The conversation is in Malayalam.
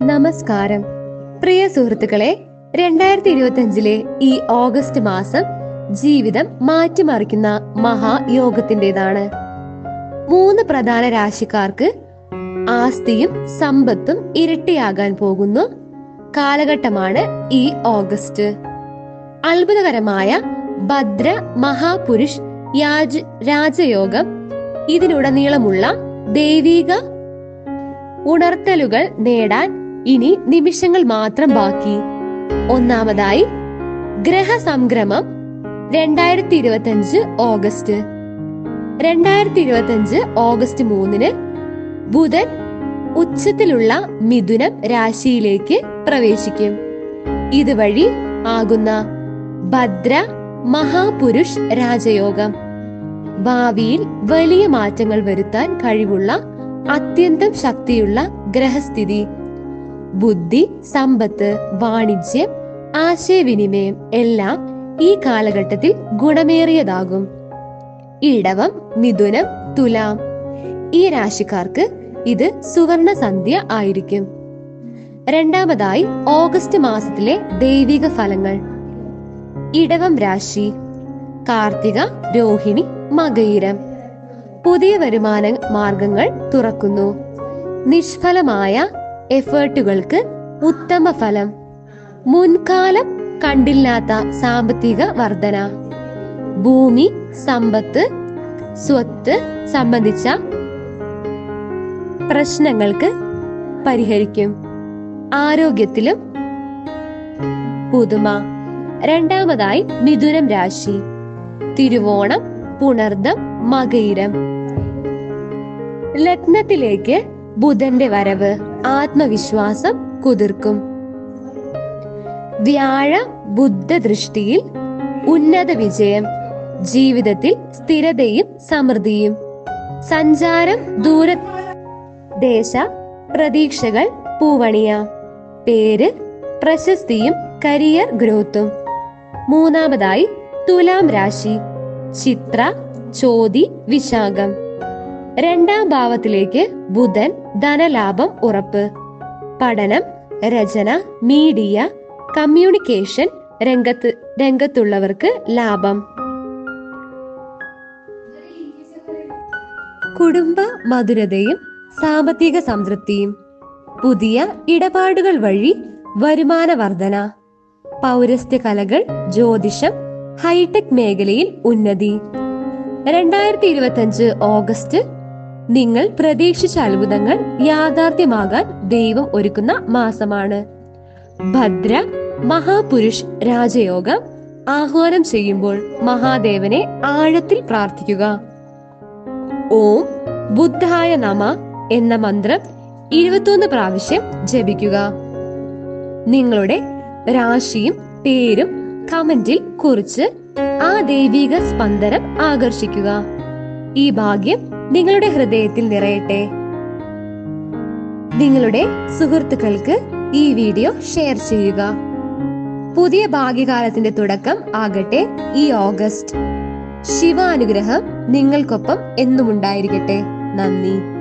നമസ്കാരം. പ്രിയ സുഹൃത്തുക്കളെ രണ്ടായിരത്തി ഇരുപത്തി അഞ്ചിലെ ഈ ഓഗസ്റ്റ് മാസം ജീവിതം മാറ്റിമറിക്കുന്ന മഹായോഗത്തിന്റെതാണ് മൂന്ന് പ്രധാന രാശിക്കാർക്ക് ആസ്തിയും സമ്പത്തും ഇരട്ടിയാകാൻ പോകുന്നു കാലഘട്ടമാണ് ഈ ഓഗസ്റ്റ്. അത്ഭുതകരമായ ഭദ്ര മഹാപുരുഷ് യാജ് രാജയോഗം. ഇതിനുടനീളമുള്ള ദൈവിക ഉണർത്തലുകൾ നേടാൻ ഇനി നിമിഷങ്ങൾ മാത്രം ബാക്കി. ഒന്നാമതായി ഗ്രഹസംക്രമം രണ്ടായിരത്തി ഇരുപത്തി അഞ്ച് ഓഗസ്റ്റ്. രണ്ടായിരത്തി ഇരുപത്തി അഞ്ച് ഓഗസ്റ്റ് മൂന്നിന് ബുധൻ ഉച്ചത്തിലുള്ള മിഥുനം രാശിയിലേക്ക് പ്രവേശിക്കും. ഇതുവഴി ആകുന്ന ഭദ്ര മഹാപുരുഷ് രാജയോഗം. ഭാവിയിൽ വലിയ മാറ്റങ്ങൾ വരുത്താൻ കഴിവുള്ള അത്യന്തം ശക്തിയുള്ള ഗ്രഹസ്ഥിതി. ബുദ്ധി സമ്പത്ത് വാണിജ്യം ആശയവിനിമയം എല്ലാം ഈ കാലഘട്ടത്തിൽ ഗുണമേറിയതാകും. ഇടവം മിഥുനം തുലാം. ഈ രാശിക്കാർക്ക് ഇത് സുവർണ സന്ധ്യ ആയിരിക്കും. രണ്ടാമതായി ഓഗസ്റ്റ് മാസത്തിലെ ദൈവിക ഫലങ്ങൾ. ഇടവം രാശി കാർത്തിക രോഹിണി മകയിരം. പുതിയ വരുമാന മാർഗങ്ങൾ തുറക്കുന്നു. നിഷ്ഫലമായ എഫേർട്ടുകൾക്ക് ഉത്തമ ഫലം മുൻകാലം കണ്ടില്ലാത്ത സാമ്പത്തിക വർധന. ഭൂമി സമ്പത്ത് സ്വത്ത് സംബന്ധിച്ച പ്രശ്നങ്ങൾക്ക് പരിഹരിക്കും. ആരോഗ്യത്തിലും പുതുമ. രണ്ടാമതായി മിഥുനം രാശി. തിരുവോണം പുണർദം മകയിരം. ലഗ്നത്തിലേക്ക് ബുധന്റെ വരവ്. ആത്മവിശ്വാസം കുതിർക്കും. വ്യാഴ ബുദ്ധ ദൃഷ്ടിയിൽ ഉന്നത വിജയം. ജീവിതത്തിൽ സ്ഥിരതയും സമൃദ്ധിയും. സഞ്ചാരം ദൂര ദേശ പ്രതീക്ഷകൾ പൂവണിയ. പേര് പ്രശസ്തിയും കരിയർ ഗ്രോത്തും. മൂന്നാമതായി തുലാം രാശി. ചിത്ര ചോതി വിശാഖം. രണ്ടാം ഭാവത്തിലേക്ക് ബുധൻ ധനലാഭം ഉറപ്പ്. പഠനം രചന മീഡിയ കമ്മ്യൂണിക്കേഷൻ രംഗത്ത് രംഗത്തുള്ളവർക്ക് ലാഭം. കുടുംബ മധുരതയും സാമ്പത്തിക സംതൃപ്തിയും. പുതിയ ഇടപാടുകൾ വഴി വരുമാന വർധന. പൗരസ്ത്യ കലകൾ ജ്യോതിഷം ഹൈടെക് മേഖലയിൽ ഉന്നതി. രണ്ടായിരത്തി ഇരുപത്തി ഓഗസ്റ്റ് നിങ്ങൾ പ്രതീക്ഷിച്ച അത്ഭുതങ്ങൾ യാഥാർത്ഥ്യമാകാൻ ദൈവം ഒരുക്കുന്ന മാസമാണ്. ഭദ്ര മഹാപുരുഷ് രാജയോഗം ആഹ്വാനം ചെയ്യുമ്പോൾ മഹാദേവനെ ആഴത്തിൽ പ്രാർത്ഥിക്കുക. ഓം ബുദ്ധായ നമ എന്ന മന്ത്രം ഇരുപത്തൊന്ന് പ്രാവശ്യം ജപിക്കുക. നിങ്ങളുടെ രാശിയും പേരും കമന്റിൽ കുറിച്ച് ആ ദൈവിക സ്പന്ദനം ആകർഷിക്കുക. ഈ ഭാഗ്യം നിങ്ങളുടെ ഹൃദയത്തിൽ നിറയട്ടെ. നിങ്ങളുടെ സുഹൃത്തുക്കൾക്ക് ഈ വീഡിയോ ഷെയർ ചെയ്യുക. പുതിയ ഭാഗ്യകാലത്തിന്റെ തുടക്കം ആകട്ടെ ഈ ഓഗസ്റ്റ്. ശിവാനുഗ്രഹം നിങ്ങൾക്കൊപ്പം എന്നും ഉണ്ടായിരിക്കട്ടെ നന്ദി.